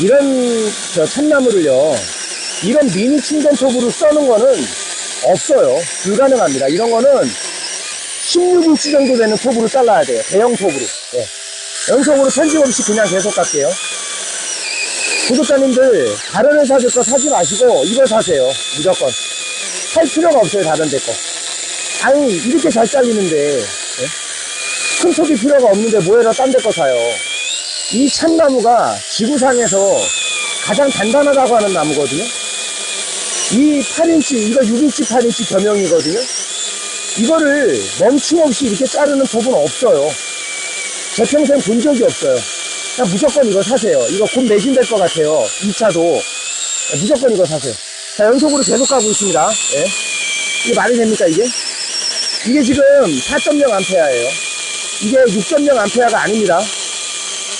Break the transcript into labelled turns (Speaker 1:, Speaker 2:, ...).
Speaker 1: 이런 저 참나무를요, 이런 미니 충전 톱으로 써는 거는 없어요. 불가능합니다. 이런 거는 16인치 정도 되는 톱으로 잘라야 돼요. 대형 톱으로. 예. 연속으로 편집 없이 그냥 계속 갈게요. 구독자님들, 다른 회사 들 거 사지 마시고 이거 사세요. 무조건. 살 필요가 없어요, 다른 데 거. 아니, 이렇게 잘 잘리는데, 예? 큰 톱이 필요가 없는데 뭐해라 딴 데 거 사요. 이 참나무가 지구상에서 가장 단단하다고 하는 나무거든요. 이 8인치, 이거 6인치, 8인치 겸용이거든요. 이거를 멈춤없이 이렇게 자르는 톱은 없어요. 제 평생 본 적이 없어요. 그냥 무조건 이거 사세요. 이거 곧 매진될 것 같아요. 2차도. 무조건 이거 사세요. 자, 연속으로 계속 가고 있습니다. 예. 이게 말이 됩니까, 이게? 이게 지금 4.0 암페어예요. 이게 6.0 암페어가 아닙니다.